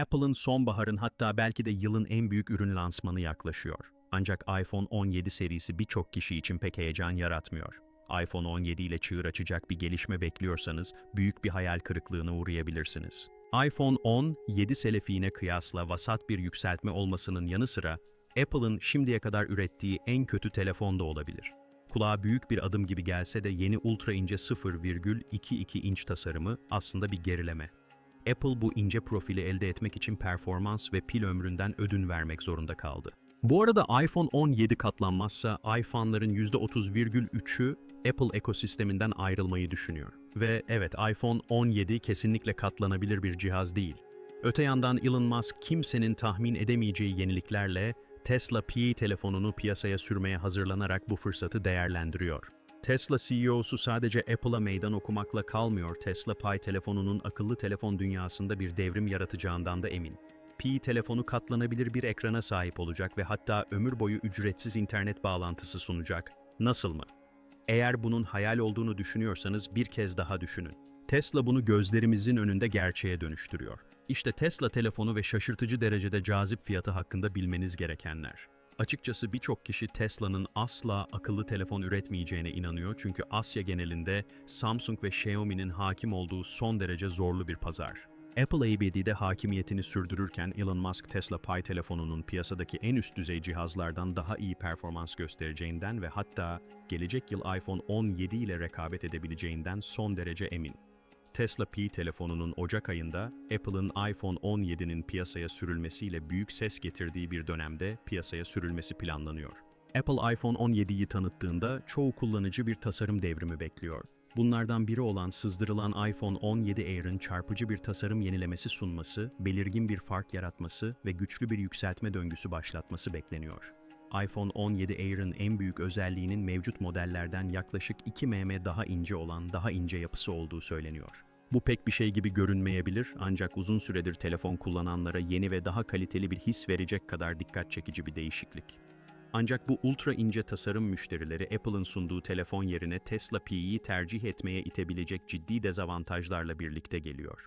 Apple'ın sonbaharın hatta belki de yılın en büyük ürün lansmanı yaklaşıyor. Ancak iPhone 17 serisi birçok kişi için pek heyecan yaratmıyor. iPhone 17 ile çığır açacak bir gelişme bekliyorsanız büyük bir hayal kırıklığına uğrayabilirsiniz. iPhone 10, 7 selefiğine kıyasla vasat bir yükseltme olmasının yanı sıra Apple'ın şimdiye kadar ürettiği en kötü telefon da olabilir. Kulağa büyük bir adım gibi gelse de yeni ultra ince 0,22 inç tasarımı aslında bir gerileme. Apple bu ince profili elde etmek için performans ve pil ömründen ödün vermek zorunda kaldı. Bu arada iPhone 17 katlanmazsa iPhone'ların %30,3'ü Apple ekosisteminden ayrılmayı düşünüyor. Ve evet iPhone 17 kesinlikle katlanabilir bir cihaz değil. Öte yandan Elon Musk kimsenin tahmin edemeyeceği yeniliklerle Tesla Pi telefonunu piyasaya sürmeye hazırlanarak bu fırsatı değerlendiriyor. Tesla CEO'su sadece Apple'a meydan okumakla kalmıyor, Tesla Pi telefonunun akıllı telefon dünyasında bir devrim yaratacağından da emin. Pi telefonu katlanabilir bir ekrana sahip olacak ve hatta ömür boyu ücretsiz internet bağlantısı sunacak. Nasıl mı? Eğer bunun hayal olduğunu düşünüyorsanız bir kez daha düşünün. Tesla bunu gözlerimizin önünde gerçeğe dönüştürüyor. İşte Tesla telefonu ve şaşırtıcı derecede cazip fiyatı hakkında bilmeniz gerekenler. Açıkçası birçok kişi Tesla'nın asla akıllı telefon üretmeyeceğine inanıyor çünkü Asya genelinde Samsung ve Xiaomi'nin hakim olduğu son derece zorlu bir pazar. Apple ABD'de hakimiyetini sürdürürken Elon Musk Tesla Pi telefonunun piyasadaki en üst düzey cihazlardan daha iyi performans göstereceğinden ve hatta gelecek yıl iPhone 17 ile rekabet edebileceğinden son derece emin. Tesla Pi telefonunun Ocak ayında Apple'ın iPhone 17'nin piyasaya sürülmesiyle büyük ses getirdiği bir dönemde piyasaya sürülmesi planlanıyor. Apple iPhone 17'yi tanıttığında çoğu kullanıcı bir tasarım devrimi bekliyor. Bunlardan biri olan sızdırılan iPhone 17 Air'ın çarpıcı bir tasarım yenilemesi sunması, belirgin bir fark yaratması ve güçlü bir yükseltme döngüsü başlatması bekleniyor. iPhone 17 Air'ın en büyük özelliğinin mevcut modellerden yaklaşık 2 mm daha ince olan daha ince yapısı olduğu söyleniyor. Bu pek bir şey gibi görünmeyebilir ancak uzun süredir telefon kullananlara yeni ve daha kaliteli bir his verecek kadar dikkat çekici bir değişiklik. Ancak bu ultra ince tasarım müşterileri Apple'ın sunduğu telefon yerine Tesla Pi'yi tercih etmeye itebilecek ciddi dezavantajlarla birlikte geliyor.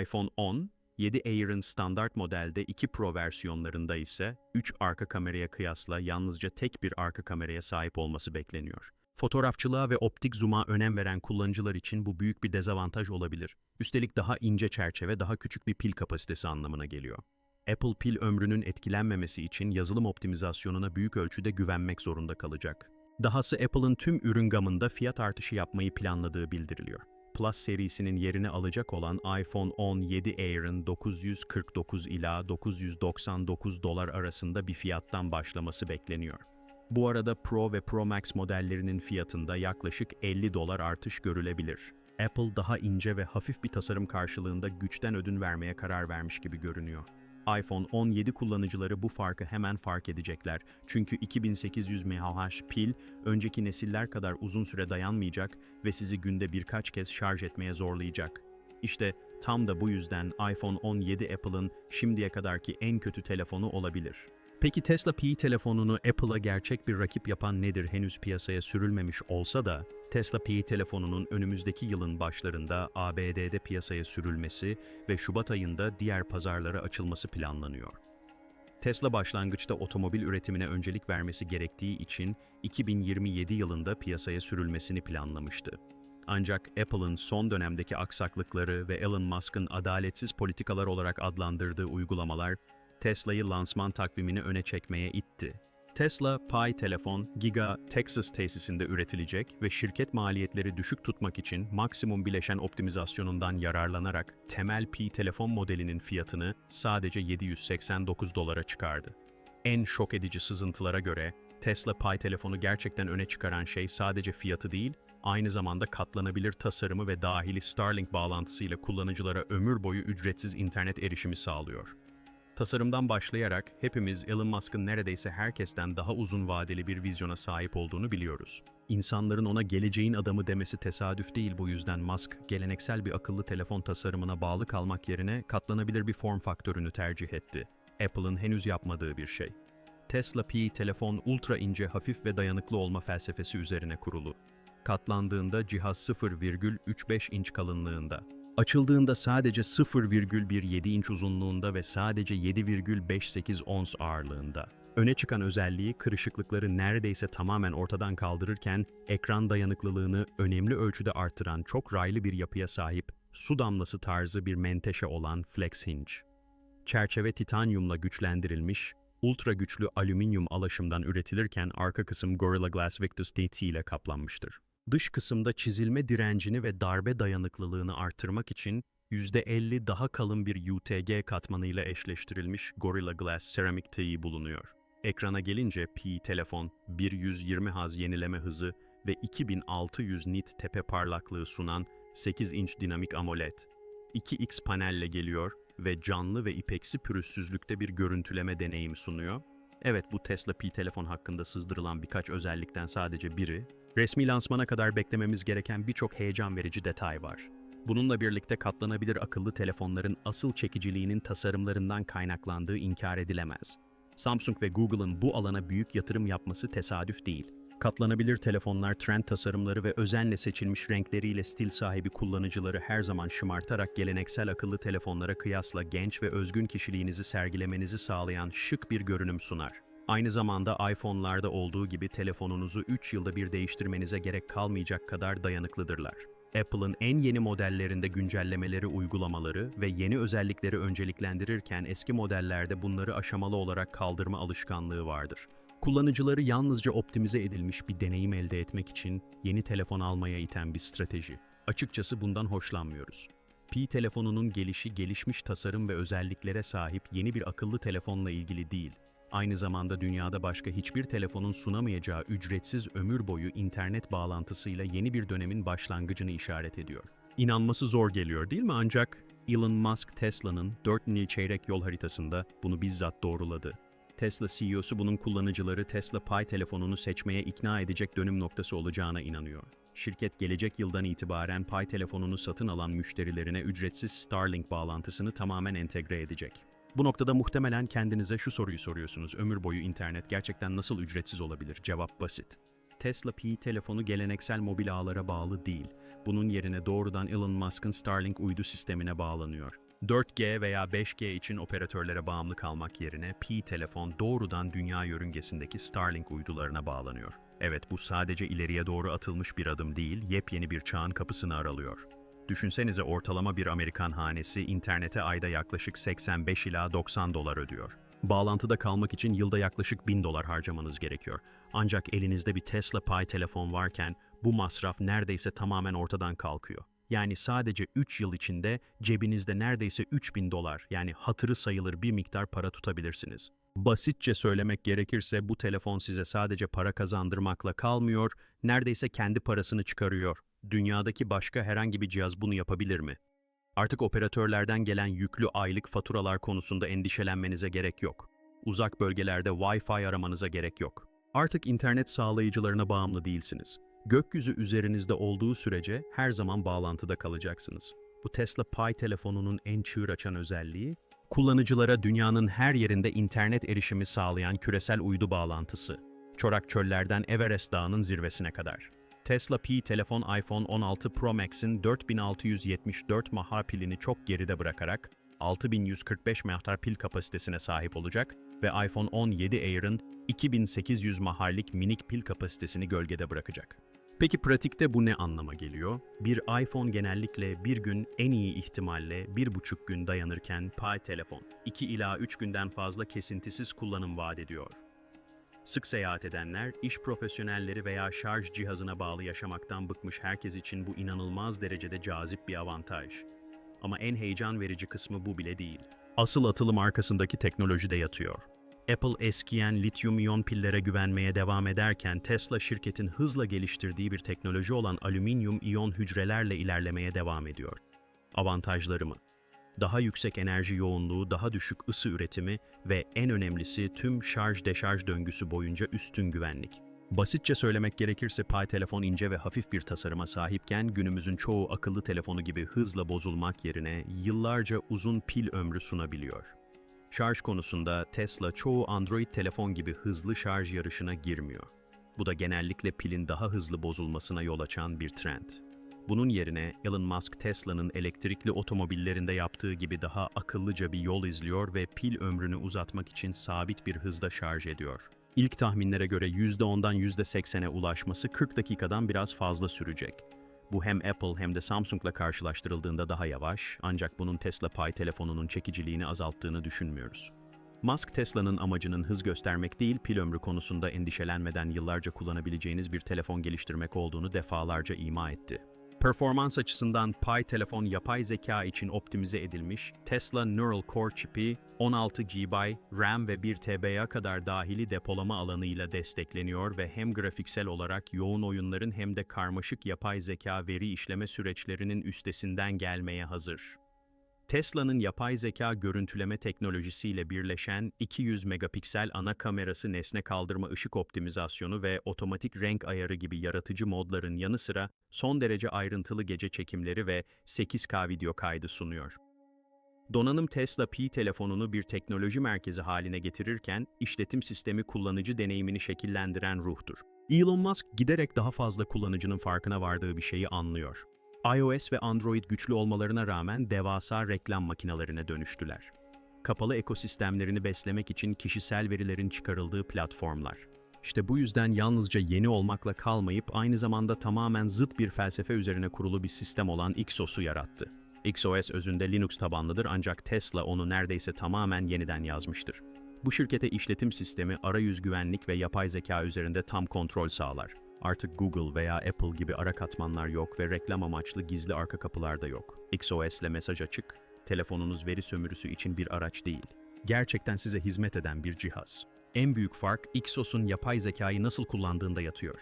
iPhone 10, 7 Air'ın standart modelde 2 Pro versiyonlarında ise 3 arka kameraya kıyasla yalnızca tek bir arka kameraya sahip olması bekleniyor. Fotoğrafçılığa ve optik zoom'a önem veren kullanıcılar için bu büyük bir dezavantaj olabilir. Üstelik daha ince çerçeve daha küçük bir pil kapasitesi anlamına geliyor. Apple pil ömrünün etkilenmemesi için yazılım optimizasyonuna büyük ölçüde güvenmek zorunda kalacak. Dahası Apple'ın tüm ürün gamında fiyat artışı yapmayı planladığı bildiriliyor. Plus serisinin yerini alacak olan iPhone 17 Air'ın 949 ila 999 dolar arasında bir fiyattan başlaması bekleniyor. Bu arada Pro ve Pro Max modellerinin fiyatında yaklaşık 50 dolar artış görülebilir. Apple daha ince ve hafif bir tasarım karşılığında güçten ödün vermeye karar vermiş gibi görünüyor iPhone 17 kullanıcıları bu farkı hemen fark edecekler. Çünkü 2800 mAh pil önceki nesiller kadar uzun süre dayanmayacak ve sizi günde birkaç kez şarj etmeye zorlayacak. İşte tam da bu yüzden iPhone 17 Apple'ın şimdiye kadarki en kötü telefonu olabilir. Peki Tesla Pi telefonunu Apple'a gerçek bir rakip yapan nedir henüz piyasaya sürülmemiş olsa da Tesla Pi telefonunun önümüzdeki yılın başlarında ABD'de piyasaya sürülmesi ve Şubat ayında diğer pazarlara açılması planlanıyor. Tesla başlangıçta otomobil üretimine öncelik vermesi gerektiği için 2027 yılında piyasaya sürülmesini planlamıştı. Ancak Apple'ın son dönemdeki aksaklıkları ve Elon Musk'ın adaletsiz politikalar olarak adlandırdığı uygulamalar Tesla'yı lansman takvimini öne çekmeye itti. Tesla Pi telefon Giga Texas tesisinde üretilecek ve şirket maliyetleri düşük tutmak için maksimum bileşen optimizasyonundan yararlanarak temel Pi telefon modelinin fiyatını sadece 789 dolara çıkardı. En şok edici sızıntılara göre Tesla Pi telefonu gerçekten öne çıkaran şey sadece fiyatı değil, aynı zamanda katlanabilir tasarımı ve dahili Starlink bağlantısıyla kullanıcılara ömür boyu ücretsiz internet erişimi sağlıyor. Tasarımdan başlayarak hepimiz Elon Musk'ın neredeyse herkesten daha uzun vadeli bir vizyona sahip olduğunu biliyoruz. İnsanların ona geleceğin adamı demesi tesadüf değil bu yüzden Musk, geleneksel bir akıllı telefon tasarımına bağlı kalmak yerine katlanabilir bir form faktörünü tercih etti. Apple'ın henüz yapmadığı bir şey. Tesla Pi telefon ultra ince, hafif ve dayanıklı olma felsefesi üzerine kurulu. Katlandığında cihaz 0,35 inç kalınlığında Açıldığında sadece 0,17 inç uzunluğunda ve sadece 7,58 ons ağırlığında. Öne çıkan özelliği kırışıklıkları neredeyse tamamen ortadan kaldırırken ekran dayanıklılığını önemli ölçüde artıran çok raylı bir yapıya sahip su damlası tarzı bir menteşe olan Flex Hinge. Çerçeve titanyumla güçlendirilmiş, ultra güçlü alüminyum alaşımdan üretilirken arka kısım Gorilla Glass Victus DT ile kaplanmıştır. Dış kısımda çizilme direncini ve darbe dayanıklılığını artırmak için %50 daha kalın bir UTG katmanıyla eşleştirilmiş Gorilla Glass Ceramic tığ bulunuyor. Ekrana gelince Pi telefon 120 Hz yenileme hızı ve 2600 nit tepe parlaklığı sunan 8 inç dinamik AMOLED. 2X panelle geliyor ve canlı ve ipeksi pürüzsüzlükte bir görüntüleme deneyimi sunuyor. Evet bu Tesla Pi telefon hakkında sızdırılan birkaç özellikten sadece biri. Resmi lansmana kadar beklememiz gereken birçok heyecan verici detay var. Bununla birlikte katlanabilir akıllı telefonların asıl çekiciliğinin tasarımlarından kaynaklandığı inkar edilemez. Samsung ve Google'ın bu alana büyük yatırım yapması tesadüf değil. Katlanabilir telefonlar trend tasarımları ve özenle seçilmiş renkleriyle stil sahibi kullanıcıları her zaman şımartarak geleneksel akıllı telefonlara kıyasla genç ve özgün kişiliğinizi sergilemenizi sağlayan şık bir görünüm sunar. Aynı zamanda iPhone'larda olduğu gibi telefonunuzu 3 yılda bir değiştirmenize gerek kalmayacak kadar dayanıklıdırlar. Apple'ın en yeni modellerinde güncellemeleri uygulamaları ve yeni özellikleri önceliklendirirken eski modellerde bunları aşamalı olarak kaldırma alışkanlığı vardır. Kullanıcıları yalnızca optimize edilmiş bir deneyim elde etmek için yeni telefon almaya iten bir strateji. Açıkçası bundan hoşlanmıyoruz. Pi telefonunun gelişi gelişmiş tasarım ve özelliklere sahip yeni bir akıllı telefonla ilgili değil. Aynı zamanda dünyada başka hiçbir telefonun sunamayacağı ücretsiz ömür boyu internet bağlantısıyla yeni bir dönemin başlangıcını işaret ediyor. İnanması zor geliyor değil mi ancak Elon Musk Tesla'nın 4 yıl çeyrek yol haritasında bunu bizzat doğruladı. Tesla CEO'su bunun kullanıcıları Tesla Pi telefonunu seçmeye ikna edecek dönüm noktası olacağına inanıyor. Şirket gelecek yıldan itibaren Pi telefonunu satın alan müşterilerine ücretsiz Starlink bağlantısını tamamen entegre edecek. Bu noktada muhtemelen kendinize şu soruyu soruyorsunuz. Ömür boyu internet gerçekten nasıl ücretsiz olabilir? Cevap basit. Tesla Pi telefonu geleneksel mobil ağlara bağlı değil. Bunun yerine doğrudan Elon Musk'ın Starlink uydu sistemine bağlanıyor. 4G veya 5G için operatörlere bağımlı kalmak yerine Pi telefon doğrudan dünya yörüngesindeki Starlink uydularına bağlanıyor. Evet bu sadece ileriye doğru atılmış bir adım değil, yepyeni bir çağın kapısını aralıyor. Düşünsenize ortalama bir Amerikan hanesi internete ayda yaklaşık 85 ila 90 dolar ödüyor. Bağlantıda kalmak için yılda yaklaşık 1000 dolar harcamanız gerekiyor. Ancak elinizde bir Tesla Pi telefon varken bu masraf neredeyse tamamen ortadan kalkıyor. Yani sadece 3 yıl içinde cebinizde neredeyse 3000 dolar yani hatırı sayılır bir miktar para tutabilirsiniz. Basitçe söylemek gerekirse bu telefon size sadece para kazandırmakla kalmıyor, neredeyse kendi parasını çıkarıyor. Dünyadaki başka herhangi bir cihaz bunu yapabilir mi? Artık operatörlerden gelen yüklü aylık faturalar konusunda endişelenmenize gerek yok. Uzak bölgelerde Wi-Fi aramanıza gerek yok. Artık internet sağlayıcılarına bağımlı değilsiniz. Gökyüzü üzerinizde olduğu sürece her zaman bağlantıda kalacaksınız. Bu Tesla Pi telefonunun en çığır açan özelliği, kullanıcılara dünyanın her yerinde internet erişimi sağlayan küresel uydu bağlantısı. Çorak çöllerden Everest Dağı'nın zirvesine kadar. Tesla Pi telefon iPhone 16 Pro Max'in 4674 mAh pilini çok geride bırakarak 6145 mAh pil kapasitesine sahip olacak ve iPhone 17 Air'ın 2800 mAh'lik minik pil kapasitesini gölgede bırakacak. Peki pratikte bu ne anlama geliyor? Bir iPhone genellikle bir gün en iyi ihtimalle bir buçuk gün dayanırken Pi telefon 2 ila 3 günden fazla kesintisiz kullanım vaat ediyor. Sık seyahat edenler, iş profesyonelleri veya şarj cihazına bağlı yaşamaktan bıkmış herkes için bu inanılmaz derecede cazip bir avantaj. Ama en heyecan verici kısmı bu bile değil. Asıl atılım arkasındaki teknolojide yatıyor. Apple eskiyen lityum iyon pillere güvenmeye devam ederken Tesla şirketin hızla geliştirdiği bir teknoloji olan alüminyum iyon hücrelerle ilerlemeye devam ediyor. Avantajları mı? Daha yüksek enerji yoğunluğu, daha düşük ısı üretimi ve en önemlisi tüm şarj deşarj döngüsü boyunca üstün güvenlik. Basitçe söylemek gerekirse Pi telefon ince ve hafif bir tasarıma sahipken günümüzün çoğu akıllı telefonu gibi hızla bozulmak yerine yıllarca uzun pil ömrü sunabiliyor. Şarj konusunda Tesla çoğu Android telefon gibi hızlı şarj yarışına girmiyor. Bu da genellikle pilin daha hızlı bozulmasına yol açan bir trend. Bunun yerine Elon Musk Tesla'nın elektrikli otomobillerinde yaptığı gibi daha akıllıca bir yol izliyor ve pil ömrünü uzatmak için sabit bir hızda şarj ediyor. İlk tahminlere göre %10'dan %80'e ulaşması 40 dakikadan biraz fazla sürecek. Bu hem Apple hem de Samsung'la karşılaştırıldığında daha yavaş ancak bunun Tesla Pi telefonunun çekiciliğini azalttığını düşünmüyoruz. Musk Tesla'nın amacının hız göstermek değil pil ömrü konusunda endişelenmeden yıllarca kullanabileceğiniz bir telefon geliştirmek olduğunu defalarca ima etti. Performans açısından Pi telefon yapay zeka için optimize edilmiş Tesla Neural Core çipi 16 GB RAM ve 1 TB'ye kadar dahili depolama alanıyla destekleniyor ve hem grafiksel olarak yoğun oyunların hem de karmaşık yapay zeka veri işleme süreçlerinin üstesinden gelmeye hazır. Tesla'nın yapay zeka görüntüleme teknolojisiyle birleşen 200 megapiksel ana kamerası nesne kaldırma ışık optimizasyonu ve otomatik renk ayarı gibi yaratıcı modların yanı sıra son derece ayrıntılı gece çekimleri ve 8K video kaydı sunuyor. Donanım Tesla Pi telefonunu bir teknoloji merkezi haline getirirken işletim sistemi kullanıcı deneyimini şekillendiren ruhtur. Elon Musk giderek daha fazla kullanıcının farkına vardığı bir şeyi anlıyor iOS ve Android güçlü olmalarına rağmen devasa reklam makinelerine dönüştüler. Kapalı ekosistemlerini beslemek için kişisel verilerin çıkarıldığı platformlar. İşte bu yüzden yalnızca yeni olmakla kalmayıp aynı zamanda tamamen zıt bir felsefe üzerine kurulu bir sistem olan Xos'u yarattı. XOS özünde Linux tabanlıdır ancak Tesla onu neredeyse tamamen yeniden yazmıştır. Bu şirkete işletim sistemi, arayüz güvenlik ve yapay zeka üzerinde tam kontrol sağlar. Artık Google veya Apple gibi ara katmanlar yok ve reklam amaçlı gizli arka kapılar da yok. XOS ile mesaj açık, telefonunuz veri sömürüsü için bir araç değil. Gerçekten size hizmet eden bir cihaz. En büyük fark Xos'un yapay zekayı nasıl kullandığında yatıyor.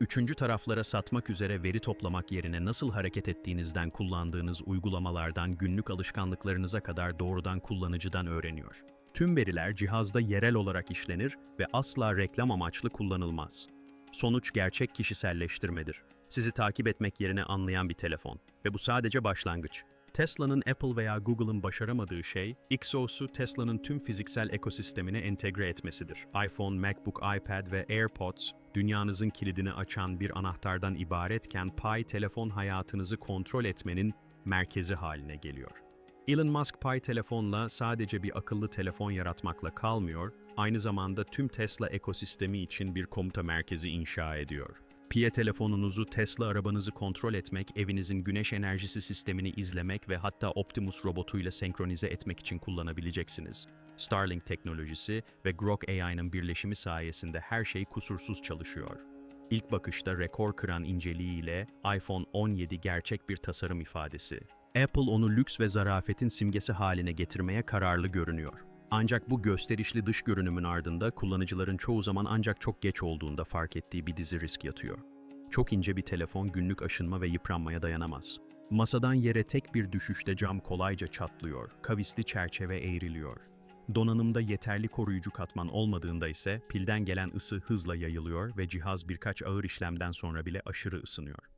Üçüncü taraflara satmak üzere veri toplamak yerine nasıl hareket ettiğinizden kullandığınız uygulamalardan günlük alışkanlıklarınıza kadar doğrudan kullanıcıdan öğreniyor. Tüm veriler cihazda yerel olarak işlenir ve asla reklam amaçlı kullanılmaz. Sonuç gerçek kişiselleştirmedir. Sizi takip etmek yerine anlayan bir telefon. Ve bu sadece başlangıç. Tesla'nın Apple veya Google'ın başaramadığı şey, XOS'u Tesla'nın tüm fiziksel ekosistemine entegre etmesidir. iPhone, MacBook, iPad ve AirPods, dünyanızın kilidini açan bir anahtardan ibaretken Pi telefon hayatınızı kontrol etmenin merkezi haline geliyor. Elon Musk Pi telefonla sadece bir akıllı telefon yaratmakla kalmıyor, aynı zamanda tüm Tesla ekosistemi için bir komuta merkezi inşa ediyor. Pi telefonunuzu, Tesla arabanızı kontrol etmek, evinizin güneş enerjisi sistemini izlemek ve hatta Optimus robotuyla senkronize etmek için kullanabileceksiniz. Starlink teknolojisi ve Grok AI'nın birleşimi sayesinde her şey kusursuz çalışıyor. İlk bakışta rekor kıran inceliğiyle iPhone 17 gerçek bir tasarım ifadesi. Apple onu lüks ve zarafetin simgesi haline getirmeye kararlı görünüyor. Ancak bu gösterişli dış görünümün ardında kullanıcıların çoğu zaman ancak çok geç olduğunda fark ettiği bir dizi risk yatıyor. Çok ince bir telefon günlük aşınma ve yıpranmaya dayanamaz. Masadan yere tek bir düşüşte cam kolayca çatlıyor, kavisli çerçeve eğriliyor. Donanımda yeterli koruyucu katman olmadığında ise pilden gelen ısı hızla yayılıyor ve cihaz birkaç ağır işlemden sonra bile aşırı ısınıyor.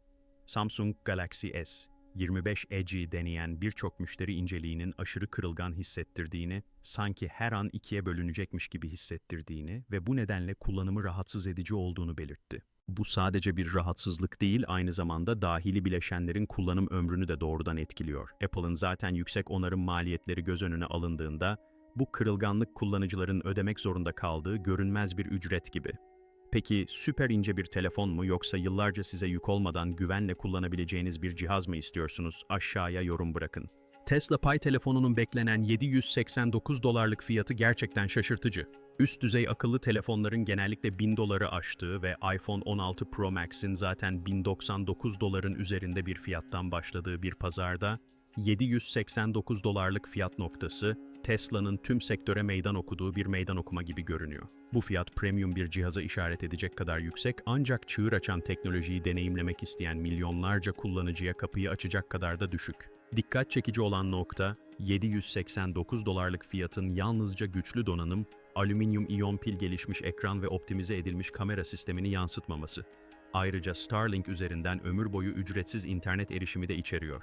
Samsung Galaxy S 25 Edge'i deneyen birçok müşteri inceliğinin aşırı kırılgan hissettirdiğini, sanki her an ikiye bölünecekmiş gibi hissettirdiğini ve bu nedenle kullanımı rahatsız edici olduğunu belirtti. Bu sadece bir rahatsızlık değil, aynı zamanda dahili bileşenlerin kullanım ömrünü de doğrudan etkiliyor. Apple'ın zaten yüksek onarım maliyetleri göz önüne alındığında, bu kırılganlık kullanıcıların ödemek zorunda kaldığı görünmez bir ücret gibi. Peki süper ince bir telefon mu yoksa yıllarca size yük olmadan güvenle kullanabileceğiniz bir cihaz mı istiyorsunuz? Aşağıya yorum bırakın. Tesla Pi telefonunun beklenen 789 dolarlık fiyatı gerçekten şaşırtıcı. Üst düzey akıllı telefonların genellikle 1000 doları aştığı ve iPhone 16 Pro Max'in zaten 1099 doların üzerinde bir fiyattan başladığı bir pazarda 789 dolarlık fiyat noktası Tesla'nın tüm sektöre meydan okuduğu bir meydan okuma gibi görünüyor. Bu fiyat premium bir cihaza işaret edecek kadar yüksek ancak çığır açan teknolojiyi deneyimlemek isteyen milyonlarca kullanıcıya kapıyı açacak kadar da düşük. Dikkat çekici olan nokta 789 dolarlık fiyatın yalnızca güçlü donanım, alüminyum iyon pil gelişmiş ekran ve optimize edilmiş kamera sistemini yansıtmaması. Ayrıca Starlink üzerinden ömür boyu ücretsiz internet erişimi de içeriyor.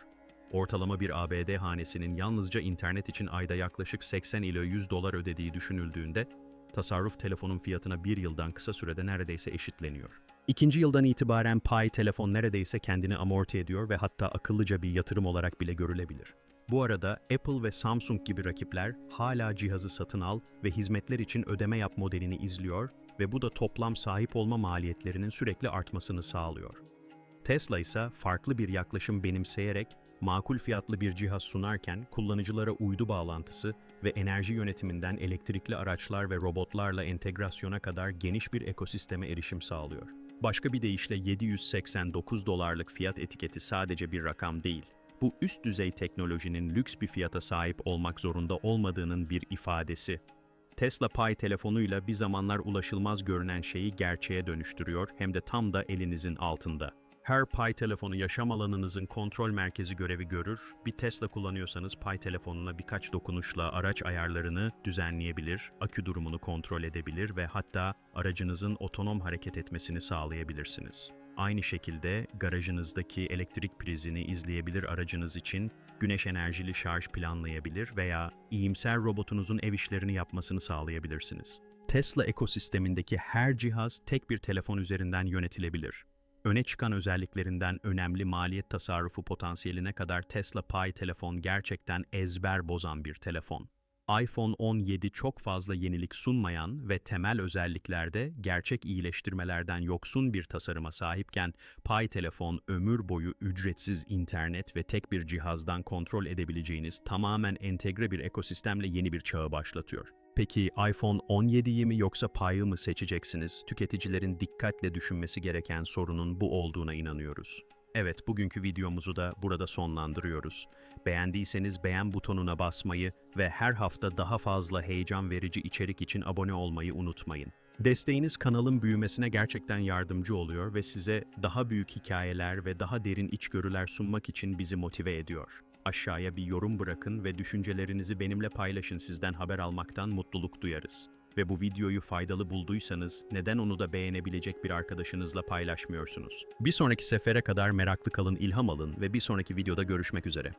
Ortalama bir ABD hanesinin yalnızca internet için ayda yaklaşık 80 ila 100 dolar ödediği düşünüldüğünde, tasarruf telefonun fiyatına bir yıldan kısa sürede neredeyse eşitleniyor. İkinci yıldan itibaren Pi telefon neredeyse kendini amorti ediyor ve hatta akıllıca bir yatırım olarak bile görülebilir. Bu arada Apple ve Samsung gibi rakipler hala cihazı satın al ve hizmetler için ödeme yap modelini izliyor ve bu da toplam sahip olma maliyetlerinin sürekli artmasını sağlıyor. Tesla ise farklı bir yaklaşım benimseyerek makul fiyatlı bir cihaz sunarken kullanıcılara uydu bağlantısı ve enerji yönetiminden elektrikli araçlar ve robotlarla entegrasyona kadar geniş bir ekosisteme erişim sağlıyor. Başka bir deyişle 789 dolarlık fiyat etiketi sadece bir rakam değil. Bu üst düzey teknolojinin lüks bir fiyata sahip olmak zorunda olmadığının bir ifadesi. Tesla Pi telefonuyla bir zamanlar ulaşılmaz görünen şeyi gerçeğe dönüştürüyor hem de tam da elinizin altında. Her Pi telefonu yaşam alanınızın kontrol merkezi görevi görür. Bir Tesla kullanıyorsanız Pi telefonuna birkaç dokunuşla araç ayarlarını düzenleyebilir, akü durumunu kontrol edebilir ve hatta aracınızın otonom hareket etmesini sağlayabilirsiniz. Aynı şekilde garajınızdaki elektrik prizini izleyebilir aracınız için güneş enerjili şarj planlayabilir veya iyimser robotunuzun ev işlerini yapmasını sağlayabilirsiniz. Tesla ekosistemindeki her cihaz tek bir telefon üzerinden yönetilebilir. Öne çıkan özelliklerinden önemli maliyet tasarrufu potansiyeline kadar Tesla Pi telefon gerçekten ezber bozan bir telefon. iPhone 17 çok fazla yenilik sunmayan ve temel özelliklerde gerçek iyileştirmelerden yoksun bir tasarıma sahipken Pi telefon ömür boyu ücretsiz internet ve tek bir cihazdan kontrol edebileceğiniz tamamen entegre bir ekosistemle yeni bir çağı başlatıyor. Peki iPhone 17'yi mi yoksa Pi'ı mı seçeceksiniz? Tüketicilerin dikkatle düşünmesi gereken sorunun bu olduğuna inanıyoruz. Evet, bugünkü videomuzu da burada sonlandırıyoruz. Beğendiyseniz beğen butonuna basmayı ve her hafta daha fazla heyecan verici içerik için abone olmayı unutmayın. Desteğiniz kanalın büyümesine gerçekten yardımcı oluyor ve size daha büyük hikayeler ve daha derin içgörüler sunmak için bizi motive ediyor. Aşağıya bir yorum bırakın ve düşüncelerinizi benimle paylaşın sizden haber almaktan mutluluk duyarız. Ve bu videoyu faydalı bulduysanız neden onu da beğenebilecek bir arkadaşınızla paylaşmıyorsunuz? Bir sonraki sefere kadar meraklı kalın, ilham alın ve bir sonraki videoda görüşmek üzere.